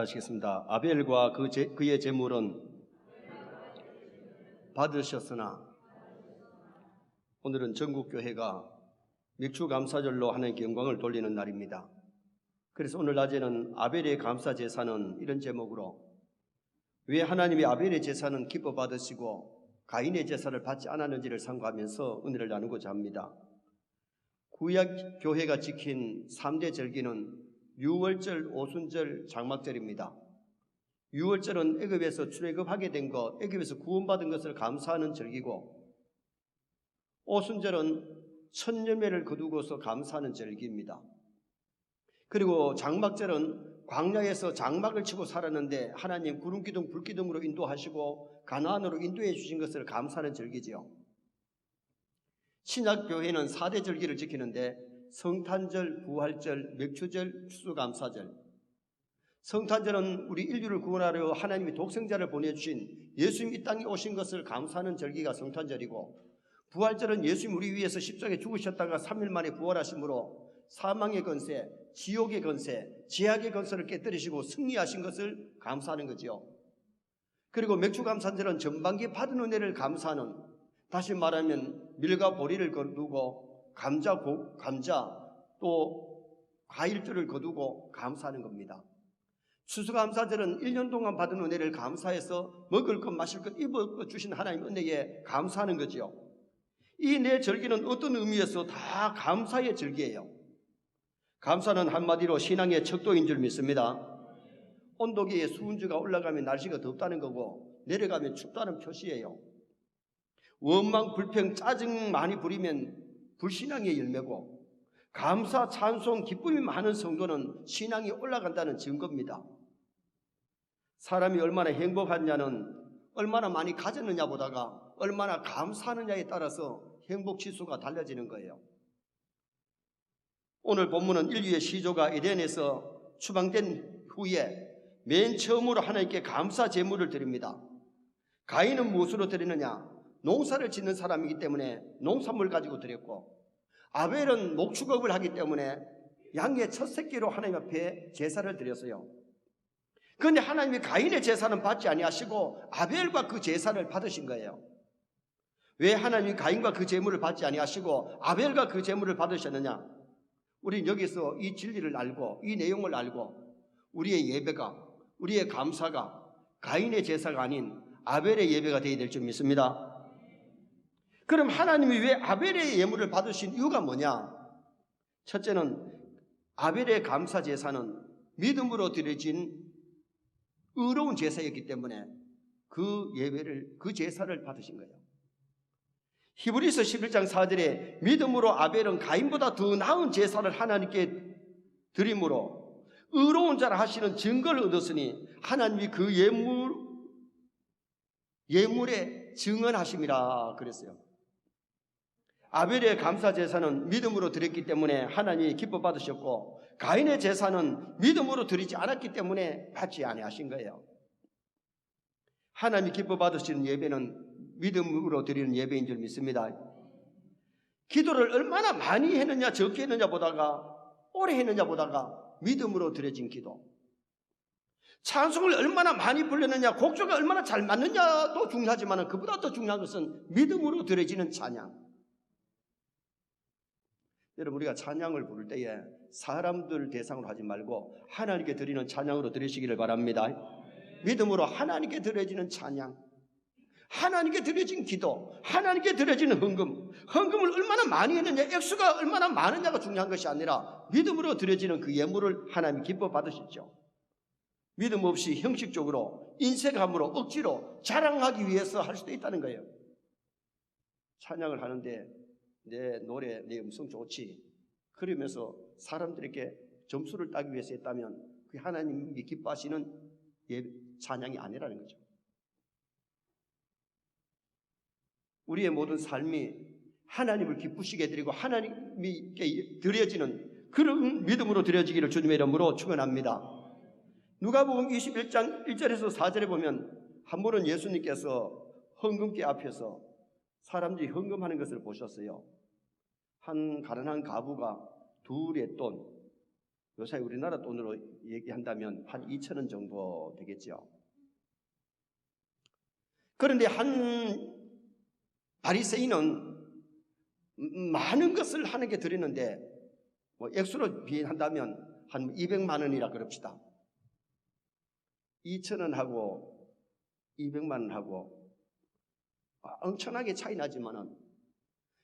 따라 하시겠습니다. 아벨과 그 제, 그의 제물은 받으셨으나 오늘은 전국 교회가 맥주 감사절로 하나님께 영광을 돌리는 날입니다. 그래서 오늘 낮에는 아벨의 감사 제사는 이런 제목으로 왜 하나님이 아벨의 제사는 기뻐 받으시고 가인의 제사를 받지 않았는지를 상고하면서 은혜를 나누고자 합니다. 구약 교회가 지킨 3대 절기는 유월절, 오순절, 장막절입니다. 유월절은 애굽에서 출애굽하게 된 것, 애굽에서 구원받은 것을 감사하는 절기고 오순절은 천년매를 거두고서 감사하는 절기입니다. 그리고 장막절은 광야에서 장막을 치고 살았는데 하나님 구름기둥 불기둥으로 인도하시고 가나안으로 인도해 주신 것을 감사하는 절기지요. 신약 교회는 4대 절기를 지키는데 성탄절, 부활절, 맥주절, 추수감사절. 성탄절은 우리 인류를 구원하려 하나님이 독생자를 보내주신 예수님 이 땅에 오신 것을 감사하는 절기가 성탄절이고 부활절은 예수님 우리 위해서 십자가에 죽으셨다가 3일 만에 부활하심으로 사망의 건세, 지옥의 건세, 제약의 건세를 깨뜨리시고 승리하신 것을 감사하는 거지요. 그리고 맥주감사절은 전반기 받은 은혜를 감사하는 다시 말하면 밀과 보리를 거두고 감자, 고, 감자 또 과일들을 거두고 감사하는 겁니다. 추수감사절은 1년 동안 받은 은혜를 감사해서 먹을 것, 마실 것, 입을 것 주신 하나님 은혜에 감사하는 거지요. 이네 절기는 어떤 의미에서 다 감사의 절기예요. 감사는 한마디로 신앙의 척도인 줄 믿습니다. 온도계의 수은주가 올라가면 날씨가 덥다는 거고 내려가면 춥다는 표시예요. 원망, 불평, 짜증 많이 부리면 불신앙의 열매고 감사, 찬송, 기쁨이 많은 성도는 신앙이 올라간다는 증거입니다. 사람이 얼마나 행복하냐는 얼마나 많이 가졌느냐 보다가 얼마나 감사하느냐에 따라서 행복 지수가 달라지는 거예요. 오늘 본문은 인류의 시조가 에덴에서 추방된 후에 맨 처음으로 하나님께 감사 제물을 드립니다. 가인은 무엇으로 드리느냐? 농사를 짓는 사람이기 때문에 농산물 가지고 드렸고 아벨은 목축업을 하기 때문에 양의 첫 새끼로 하나님 앞에 제사를 드렸어요. 그런데 하나님이 가인의 제사는 받지 아니하시고 아벨과 그 제사를 받으신 거예요. 왜 하나님이 가인과 그 제물을 받지 아니하시고 아벨과 그 제물을 받으셨느냐? 우리는 여기서 이 진리를 알고 이 내용을 알고 우리의 예배가 우리의 감사가 가인의 제사가 아닌 아벨의 예배가 되어야 될 줄 믿습니다. 그럼 하나님이 왜 아벨의 예물을 받으신 이유가 뭐냐? 첫째는 아벨의 감사 제사는 믿음으로 드려진 의로운 제사였기 때문에 그 예배를 그 제사를 받으신 거예요. 히브리서 11장 4절에 믿음으로 아벨은 가인보다 더 나은 제사를 하나님께 드림으로 의로운 자라 하시는 증거를 얻었으니 하나님이 그 예물 예물에 증언하심이라 그랬어요. 아벨의 감사 제사는 믿음으로 드렸기 때문에 하나님이 기뻐 받으셨고 가인의 제사는 믿음으로 드리지 않았기 때문에 받지 아니하신 거예요. 하나님이 기뻐 받으시는 예배는 믿음으로 드리는 예배인 줄 믿습니다. 기도를 얼마나 많이 했느냐 적게 했느냐 보다가 오래 했느냐 보다가 믿음으로 드려진 기도. 찬송을 얼마나 많이 불렸느냐 곡조가 얼마나 잘 맞느냐도 중요하지만 그보다 더 중요한 것은 믿음으로 드려지는 찬양. 여러분 우리가 찬양을 부를 때에 사람들 대상으로 하지 말고 하나님께 드리는 찬양으로 드리시기를 바랍니다. 믿음으로 하나님께 드려지는 찬양. 하나님께 드려진 기도, 하나님께 드려지는 헌금, 헌금을 얼마나 많이 했느냐, 액수가 얼마나 많으냐가 중요한 것이 아니라 믿음으로 드려지는 그 예물을 하나님 기뻐 받으셨죠. 믿음 없이 형식적으로 인색함으로 억지로 자랑하기 위해서 할 수도 있다는 거예요. 찬양을 하는데 내 노래, 내 음성 좋지. 그러면서 사람들에게 점수를 따기 위해서 했다면 그 하나님이 기뻐하시는 예, 찬양이 아니라는 거죠. 우리의 모든 삶이 하나님을 기쁘시게 드리고 하나님께 드려지는 그런 믿음으로 드려지기를 주님의 이름으로 축원합니다. 누가복음 21장 1절에서 4절에 보면 한 번은 예수님께서 헌금기 앞에서 사람들이 헌금하는 것을 보셨어요. 한 가난한 가부가 둘의 돈, 요새 우리나라 돈으로 얘기한다면 한 2천 원 정도 되겠죠. 그런데 한 바리새인은 많은 것을 하는게 드리는데 뭐 액수로 비한다면 한 200만 원이라 그럽시다. 2천 원 하고 200만 원 하고 아, 엄청나게 차이 나지만은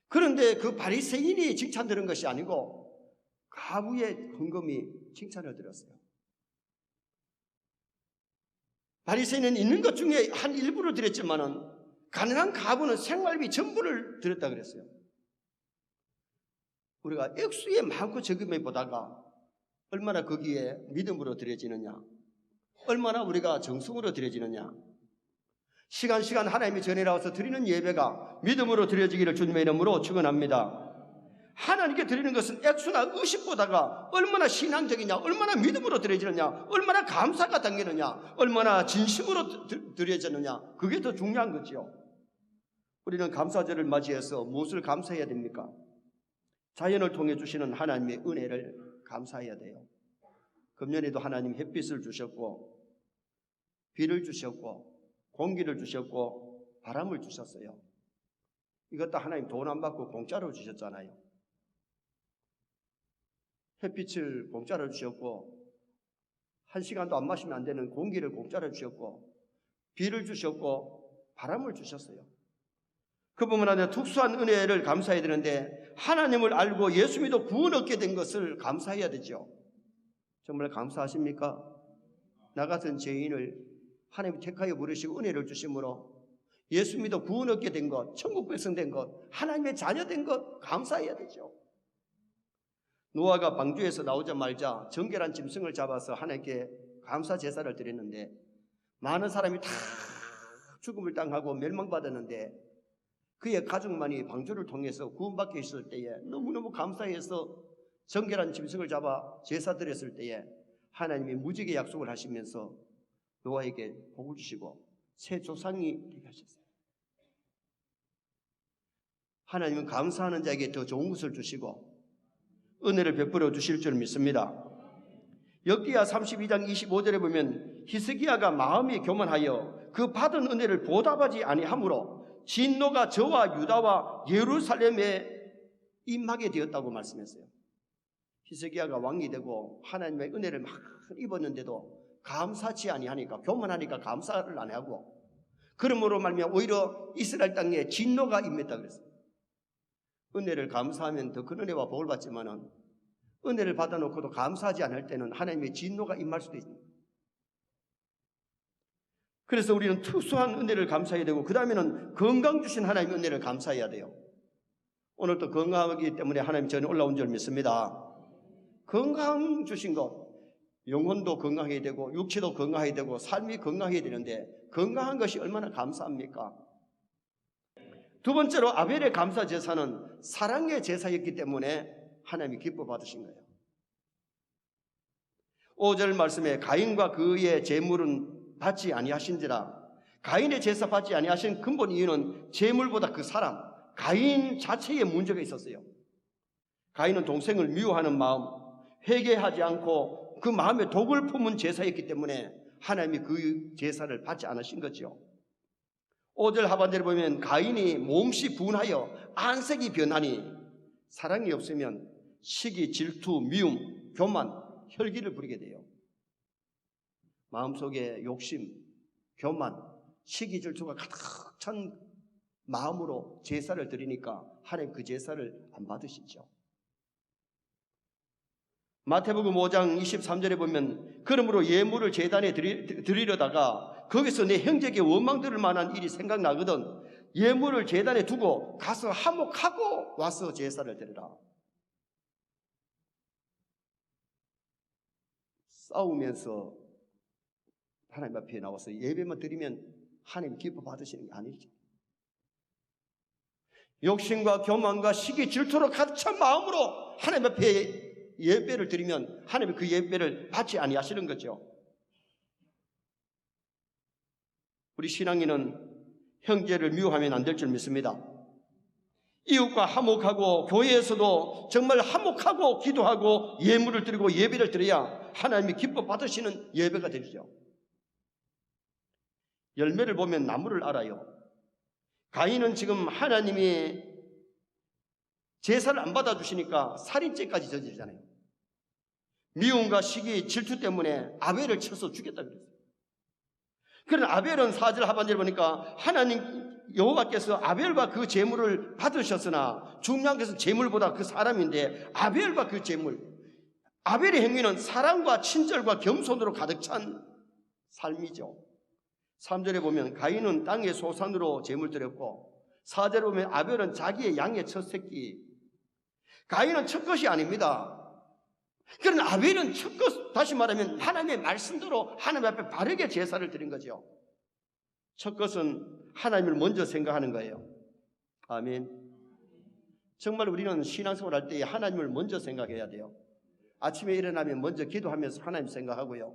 그런데 그 바리새인이 칭찬 들은 것이 아니고 가부의 헌금이 칭찬을 들었어요. 바리새인은 있는 것 중에 한 일부를 드렸지만은 가난한 가부는 생활비 전부를 드렸다 그랬어요. 우리가 액수에 많고 적음에 보다가 얼마나 거기에 믿음으로 드려지느냐, 얼마나 우리가 정성으로 드려지느냐, 시간 시간 하나님이 전해라와서 드리는 예배가 믿음으로 드려지기를 주님의 이름으로 축원합니다. 하나님께 드리는 것은 액수나 의식보다가 얼마나 신앙적이냐, 얼마나 믿음으로 드려지느냐, 얼마나 감사가 당기느냐, 얼마나 진심으로 드- 드려지느냐, 그게 더 중요한 거지요. 우리는 감사절을 맞이해서 무엇을 감사해야 됩니까? 자연을 통해 주시는 하나님의 은혜를 감사해야 돼요. 금년에도 하나님 햇빛을 주셨고, 비를 주셨고, 공기를 주셨고, 바람을 주셨어요. 이것도 하나님 돈 안 받고 공짜로 주셨잖아요. 햇빛을 공짜로 주셨고, 한 시간도 안 마시면 안 되는 공기를 공짜로 주셨고, 비를 주셨고, 바람을 주셨어요. 그뿐만 아니라 특수한 은혜를 감사해야 되는데, 하나님을 알고 예수 믿어 구원 얻게 된 것을 감사해야 되죠. 정말 감사하십니까? 나 같은 죄인을 하나님 택하여 부르시고 은혜를 주심으로 예수 믿어 구원 얻게 된 것, 천국 백성 된 것, 하나님의 자녀 된 것 감사해야 되죠. 노아가 방주에서 나오자마자 정결한 짐승을 잡아서 하나님께 감사 제사를 드렸는데 많은 사람이 다 죽음을 당하고 멸망받았는데 그의 가족만이 방주를 통해서 구원받게 있을 때에 너무너무 감사해서 정결한 짐승을 잡아 제사 드렸을 때에 하나님이 무지개 약속을 하시면서 노아에게 복을 주시고 새 조상이 되게 하셨어요. 하나님은 감사하는 자에게 더 좋은 것을 주시고 은혜를 베풀어 주실 줄 믿습니다. 역기야 32장 25절에 보면 히스기야가 마음이 교만하여 그 받은 은혜를 보답하지 아니하므로 진노가 저와 유다와 예루살렘에 임하게 되었다고 말씀했어요. 히스기야가 왕이 되고 하나님의 은혜를 막 입었는데도 감사치 아니하니까 교만하니까 감사를 안 하고 그러므로 말미암아 오히려 이스라엘 땅에 진노가 임했다 그랬어요. 은혜를 감사하면 더 큰 은혜와 복을 받지만은 은혜를 받아놓고도 감사하지 않을 때는 하나님의 진노가 임할 수도 있습니다. 그래서 우리는 특수한 은혜를 감사해야 되고 그 다음에는 건강 주신 하나님의 은혜를 감사해야 돼요. 오늘도 건강하기 때문에 하나님 전에 올라온 줄 믿습니다. 건강 주신 것, 영혼도 건강해야 되고 육체도 건강해야 되고 삶이 건강해야 되는데 건강한 것이 얼마나 감사합니까? 두 번째로 아벨의 감사 제사는 사랑의 제사였기 때문에 하나님이 기뻐 받으신 거예요. 5절 말씀에 가인과 그의 제물은 받지 아니하신지라 가인의 제사 받지 아니하신 근본 이유는 제물보다 그 사람 가인 자체에 문제가 있었어요. 가인은 동생을 미워하는 마음, 회개하지 않고 그 마음에 독을 품은 제사였기 때문에 하나님이 그 제사를 받지 않으신 거죠. 5절 하반절에 보면 가인이 몸시 분하여 안색이 변하니 사랑이 없으면 시기, 질투, 미움, 교만, 혈기를 부리게 돼요. 마음속에 욕심, 교만, 시기, 질투가 가득 찬 마음으로 제사를 드리니까 하나님 그 제사를 안 받으시죠. 마태복음 5장 23절에 보면 그러므로 예물을 제단에 드리, 드리려다가 거기서 내 형제에게 원망 들을 만한 일이 생각나거든 예물을 제단에 두고 가서 화목하고 와서 제사를 드리라. 싸우면서 하나님 앞에 나와서 예배만 드리면 하나님 기뻐 받으시는 게 아니죠. 욕심과 교만과 시기 질투로 가득 찬 마음으로 하나님 앞에 예배를 드리면 하나님이 그 예배를 받지 아니하시는 거죠. 우리 신앙인은 형제를 미워하면 안 될 줄 믿습니다. 이웃과 화목하고 교회에서도 정말 화목하고 기도하고 예물을 드리고 예배를 드려야 하나님이 기뻐 받으시는 예배가 되죠. 열매를 보면 나무를 알아요. 가인은 지금 하나님이 제사를 안 받아주시니까 살인죄까지 저지르잖아요. 미움과 시기, 질투 때문에 아벨을 쳐서 죽였다 그랬어요. 그러나 아벨은 사절 하반절에 보니까 하나님 여호와께서 아벨과 그 재물을 받으셨으나 중요한 것은 재물보다 그 사람인데 아벨과 그 재물 아벨의 행위는 사랑과 친절과 겸손으로 가득 찬 삶이죠. 3절에 보면 가인은 땅의 소산으로 재물 드렸고 4절에 보면 아벨은 자기의 양의 첫 새끼 가인은 첫 것이 아닙니다. 그러나 아벨은 첫 것, 다시 말하면 하나님의 말씀대로 하나님 앞에 바르게 제사를 드린 거죠. 첫 것은 하나님을 먼저 생각하는 거예요. 아멘. 정말 우리는 신앙생활 할 때 하나님을 먼저 생각해야 돼요. 아침에 일어나면 먼저 기도하면서 하나님 생각하고요.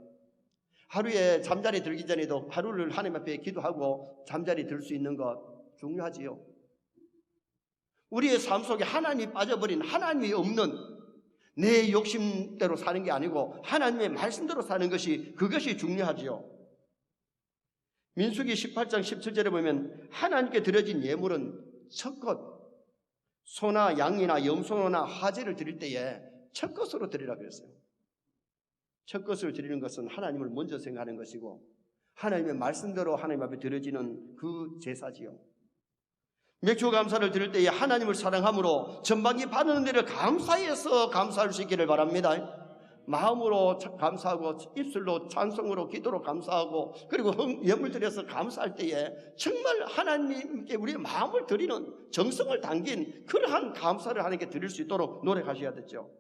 하루에 잠자리 들기 전에도 하루를 하나님 앞에 기도하고 잠자리 들 수 있는 것 중요하지요. 우리의 삶 속에 하나님이 빠져버린 하나님이 없는 내 욕심대로 사는 게 아니고 하나님의 말씀대로 사는 것이 그것이 중요하지요. 민수기 18장 17절에 보면 하나님께 드려진 예물은 첫것 소나 양이나 염소나 화제를 드릴 때에 첫 것으로 드리라 그랬어요. 첫 것을 드리는 것은 하나님을 먼저 생각하는 것이고 하나님의 말씀대로 하나님 앞에 드려지는 그 제사지요. 맥주 감사를 드릴 때에 하나님을 사랑함으로 전방이 받는 데를 감사해서 감사할 수 있기를 바랍니다. 마음으로 감사하고 입술로 찬송으로 기도로 감사하고 그리고 예물 드려서 감사할 때에 정말 하나님께 우리의 마음을 드리는 정성을 담긴 그러한 감사를 하나님께 드릴 수 있도록 노력하셔야 되죠.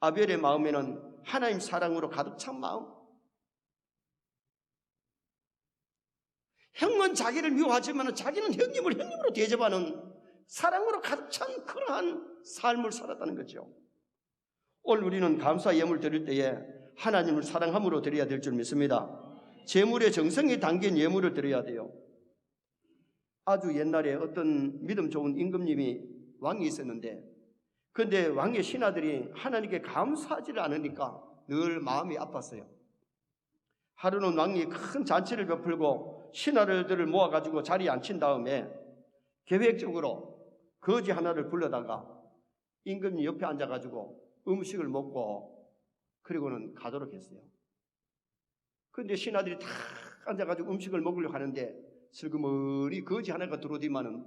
아벨의 마음에는 하나님 사랑으로 가득 찬 마음. 형은 자기를 미워하지만 자기는 형님을 형님으로 대접하는 사랑으로 가득 찬 그러한 삶을 살았다는 거죠. 오늘 우리는 감사 예물 드릴 때에 하나님을 사랑함으로 드려야 될 줄 믿습니다. 재물의 정성이 담긴 예물을 드려야 돼요. 아주 옛날에 어떤 믿음 좋은 임금님이 왕이 있었는데 근데 왕의 신하들이 하나님께 감사하지를 않으니까 늘 마음이 아팠어요. 하루는 왕이 큰 잔치를 베풀고 신하들을 모아가지고 자리에 앉힌 다음에 계획적으로 거지 하나를 불러다가 임금님 옆에 앉아가지고 음식을 먹고 그리고는 가도록 했어요. 근데 신하들이 다 앉아가지고 음식을 먹으려고 하는데 슬그머니 거지 하나가 들어오더만은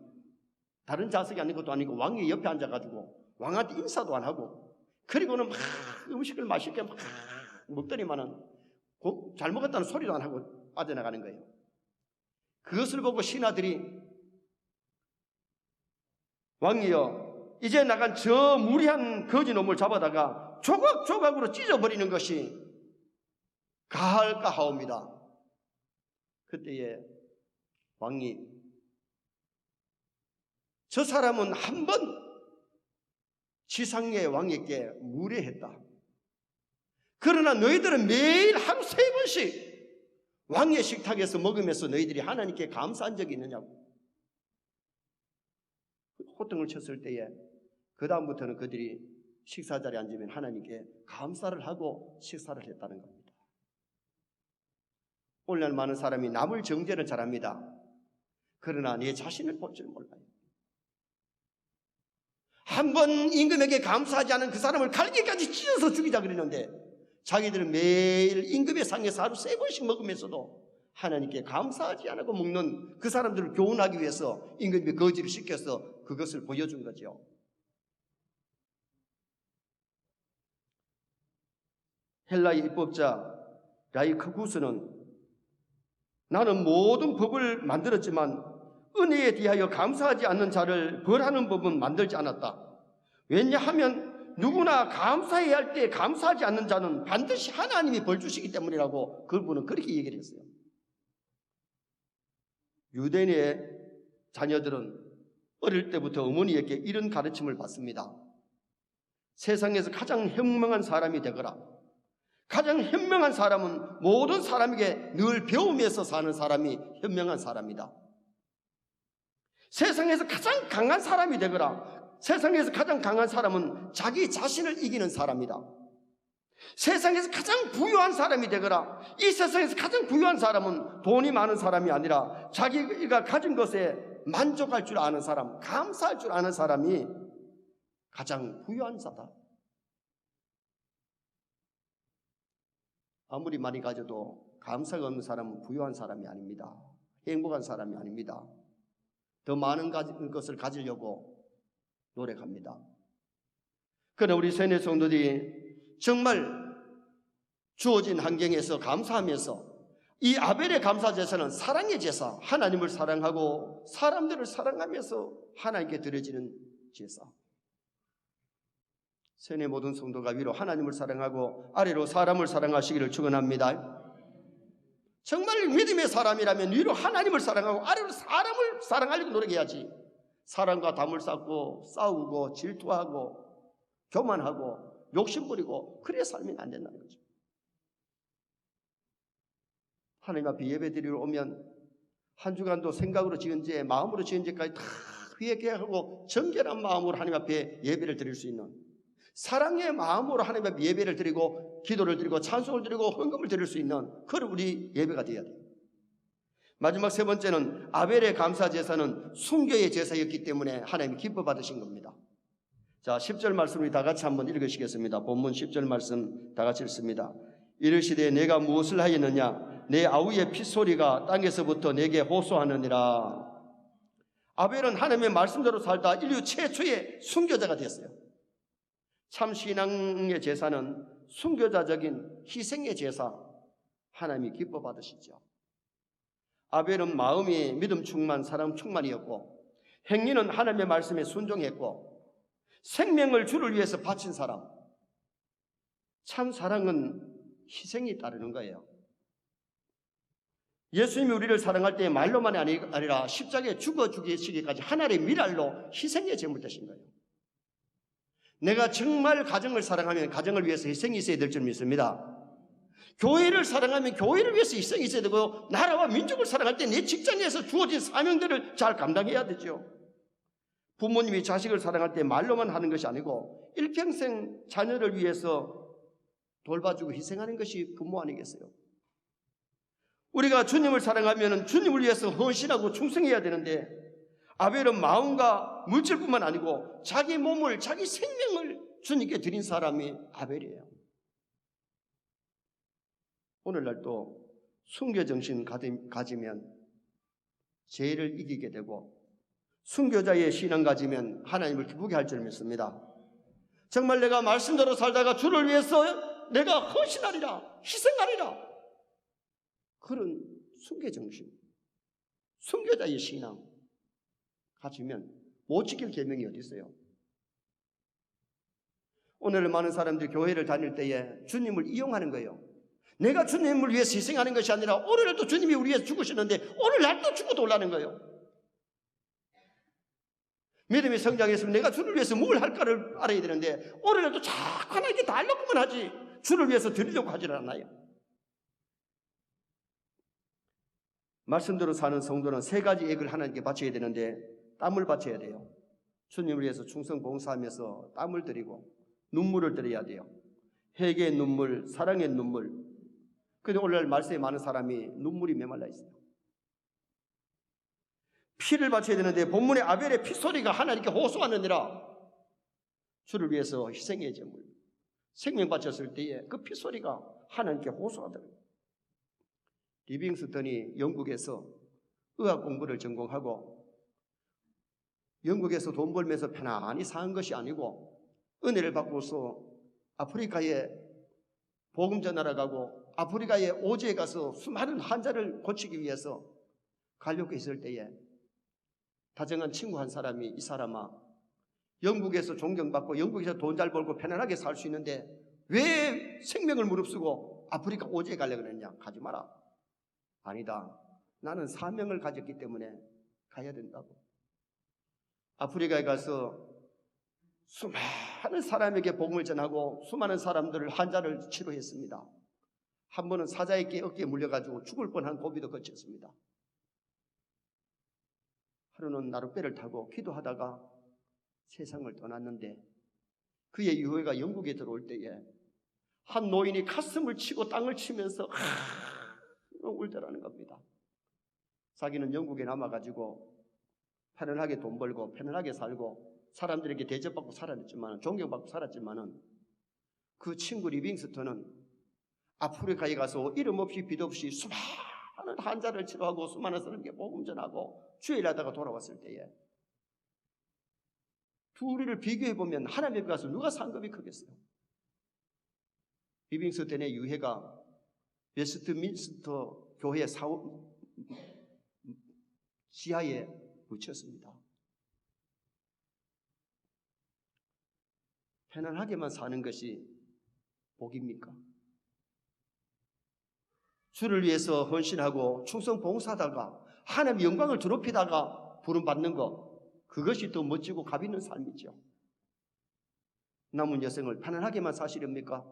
다른 자석이 아닌 것도 아니고 왕이 옆에 앉아가지고 왕한테 인사도 안 하고 그리고는 막 음식을 맛있게 막 먹더니만은 잘 먹었다는 소리도 안 하고 빠져나가는 거예요. 그것을 보고 신하들이 왕이여 이제 나간 저 무리한 거지 놈을 잡아다가 조각조각으로 찢어버리는 것이 가할까 하옵니다. 그때에 왕이 저 사람은 한 번 지상의 왕에게 무례했다. 그러나 너희들은 매일 하루 세 번씩 왕의 식탁에서 먹으면서 너희들이 하나님께 감사한 적이 있느냐고. 호통을 쳤을 때에 그 다음부터는 그들이 식사 자리에 앉으면 하나님께 감사를 하고 식사를 했다는 겁니다. 오늘날 많은 사람이 남을 정죄를 잘합니다. 그러나 내 자신을 볼 줄 몰라요. 한 번 임금에게 감사하지 않은 그 사람을 갈기까지 찢어서 죽이자 그러는데 자기들은 매일 임금의 상에서 하루 세 번씩 먹으면서도 하나님께 감사하지 않고 먹는 그 사람들을 교훈하기 위해서 임금이 거지를 시켜서 그것을 보여준 거죠. 헬라의 입법자 라이크구스는 나는 모든 법을 만들었지만 은혜에 대하여 감사하지 않는 자를 벌하는 법은 만들지 않았다. 왜냐하면 누구나 감사해야 할 때 감사하지 않는 자는 반드시 하나님이 벌 주시기 때문이라고 그분은 그렇게 얘기를 했어요. 유대인의 자녀들은 어릴 때부터 어머니에게 이런 가르침을 받습니다. 세상에서 가장 현명한 사람이 되거라. 가장 현명한 사람은 모든 사람에게 늘 배우면서 사는 사람이 현명한 사람이다. 세상에서 가장 강한 사람이 되거라. 세상에서 가장 강한 사람은 자기 자신을 이기는 사람이다. 세상에서 가장 부유한 사람이 되거라. 이 세상에서 가장 부유한 사람은 돈이 많은 사람이 아니라 자기가 가진 것에 만족할 줄 아는 사람, 감사할 줄 아는 사람이 가장 부유한 자다. 아무리 많이 가져도 감사가 없는 사람은 부유한 사람이 아닙니다. 행복한 사람이 아닙니다. 더 많은 것을 가지려고 노력합니다. 그러나 우리 세뇌 성도들이 정말 주어진 환경에서 감사하면서 이 아벨의 감사 제사는 사랑의 제사, 하나님을 사랑하고 사람들을 사랑하면서 하나님께 드려지는 제사. 세뇌 모든 성도가 위로 하나님을 사랑하고 아래로 사람을 사랑하시기를 축원합니다. 정말 믿음의 사람이라면 위로 하나님을 사랑하고 아래로 사람을 사랑하려고 노력해야지. 사람과 담을 쌓고 싸우고 질투하고 교만하고 욕심부리고 그래 살면 안 된다는 거죠. 하나님 앞에 예배 드리러 오면 한 주간도 생각으로 지은 지 마음으로 지은 지까지 다 회개하고 정결한 마음으로 하나님 앞에 예배를 드릴 수 있는 사랑의 마음으로 하나님 앞에 예배를 드리고 기도를 드리고 찬송을 드리고 헌금을 드릴 수 있는 그런 우리 예배가 되어야 돼요. 마지막 세 번째는 아벨의 감사 제사는 순교의 제사였기 때문에 하나님이 기뻐 받으신 겁니다. 자, 10절 말씀 우리 다 같이 한번 읽으시겠습니다. 본문 10절 말씀 다 같이 읽습니다. 이르시되 내가 무엇을 하였느냐 내 아우의 핏소리가 땅에서부터 내게 호소하느니라. 아벨은 하나님의 말씀대로 살다 인류 최초의 순교자가 됐어요. 참 신앙의 제사는 순교자적인 희생의 제사 하나님이 기뻐 받으시죠. 아벨은 마음이 믿음 충만, 사랑 충만이었고 행위는 하나님의 말씀에 순종했고 생명을 주를 위해서 바친 사람. 참 사랑은 희생이 따르는 거예요. 예수님이 우리를 사랑할 때 말로만이 아니라 십자가에 죽어 죽이시기까지 하나의 미랄로 희생의 제물 되신 거예요. 내가 정말 가정을 사랑하면 가정을 위해서 희생이 있어야 될 줄 믿습니다. 교회를 사랑하면 교회를 위해서 희생이 있어야 되고 나라와 민족을 사랑할 때 내 직장에서 주어진 사명들을 잘 감당해야 되죠. 부모님이 자식을 사랑할 때 말로만 하는 것이 아니고 일평생 자녀를 위해서 돌봐주고 희생하는 것이 근무 아니겠어요? 우리가 주님을 사랑하면 주님을 위해서 헌신하고 충성해야 되는데 아벨은 마음과 물질뿐만 아니고 자기 몸을 자기 생명을 주님께 드린 사람이 아벨이에요. 오늘날 또 순교 정신 가지면 죄를 이기게 되고 순교자의 신앙 가지면 하나님을 기쁘게 할 줄 믿습니다. 정말 내가 말씀대로 살다가 주를 위해서 내가 헌신하리라 희생하리라 그런 순교 정신 순교자의 신앙 가지면 못 지킬 계명이 어디 있어요? 오늘 많은 사람들이 교회를 다닐 때에 주님을 이용하는 거예요. 내가 주님을 위해서 희생하는 것이 아니라 오늘날도 주님이 우리 위해서 죽으시는데 오늘날도 죽어도 올라는 거예요. 믿음이 성장했으면 내가 주를 위해서 뭘 할까를 알아야 되는데 오늘날도 자꾸 하나님께 달라고만 하지 주를 위해서 드리려고 하질 않아요. 말씀대로 사는 성도는 세 가지 액을 하나님께 바쳐야 되는데 땀을 바쳐야 돼요. 주님을 위해서 충성 봉사하면서 땀을 들이고 눈물을 들여야 돼요. 회개의 눈물, 사랑의 눈물. 근데 오늘날 말씀에 많은 사람이 눈물이 메말라 있어요. 피를 바쳐야 되는데 본문의 아벨의 피소리가 하나님께 호소하느니라 주를 위해서 희생의 제물 생명 바쳤을 때에 그 피소리가 하나님께 호소하더라고요. 리빙스턴이 영국에서 의학 공부를 전공하고 영국에서 돈 벌면서 편안히 사는 것이 아니고 은혜를 받고서 아프리카에 복음 전하러 가고 아프리카에 오지에 가서 수많은 환자를 고치기 위해서 가려고 했을 때에 다정한 친구 한 사람이 이 사람아 영국에서 존경받고 영국에서 돈 잘 벌고 편안하게 살 수 있는데 왜 생명을 무릅쓰고 아프리카 오지에 가려고 그랬냐? 가지 마라. 아니다. 나는 사명을 가졌기 때문에 가야 된다고. 아프리카에 가서 수많은 사람에게 복음을 전하고 수많은 사람들을 환자를 치료했습니다. 한 번은 사자에게 어깨에 물려가지고 죽을 뻔한 고비도 거쳤습니다. 하루는 나룻배를 타고 기도하다가 세상을 떠났는데 그의 유해가 영국에 들어올 때에 한 노인이 가슴을 치고 땅을 치면서 하, 울더라는 겁니다. 자기는 영국에 남아가지고 편안하게 돈 벌고 편안하게 살고 사람들에게 대접받고 살았지만 존경받고 살았지만은 그 친구 리빙스턴은 아프리카에 가서 이름 없이 빛 없이 수많은 환자를 치료하고 수많은 사람에게 복음 전하고 주일하다가 돌아왔을 때에 둘이를 비교해 보면 하나님 앞에 가서 누가 상급이 크겠어요? 리빙스턴의 유해가 웨스트민스터 교회 사원 지하에 묻혔습니다. 편안하게만 사는 것이 복입니까? 주를 위해서 헌신하고 충성 봉사하다가 하나님의 영광을 더럽히다가 부름 받는 것 그것이 더 멋지고 값 있는 삶이죠. 남은 여생을 편안하게만 사시렵니까?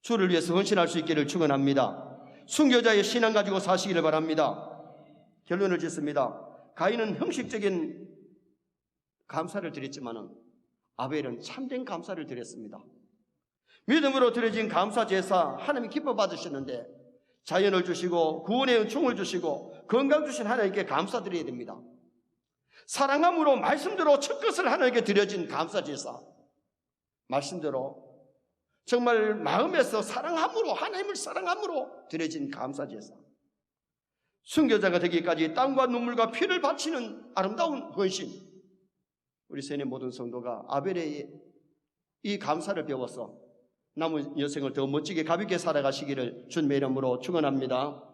주를 위해서 헌신할 수 있기를 축원합니다. 순교자의 신앙 가지고 사시기를 바랍니다. 결론을 짓습니다. 가인은 형식적인 감사를 드렸지만은 아벨은 참된 감사를 드렸습니다. 믿음으로 드려진 감사 제사 하나님이 기뻐 받으시는데 자연을 주시고 구원의 은총을 주시고 건강 주신 하나님께 감사드려야 됩니다. 사랑함으로 말씀대로 첫 것을 하나님께 드려진 감사 제사. 말씀대로 정말 마음에서 사랑함으로 하나님을 사랑함으로 드려진 감사 제사. 순교자가 되기까지 땀과 눈물과 피를 바치는 아름다운 헌신. 우리 세계 모든 성도가 아벨의 이 감사를 배워서 남은 여생을 더 멋지게 가볍게 살아가시기를 주님의 이름으로 축원합니다.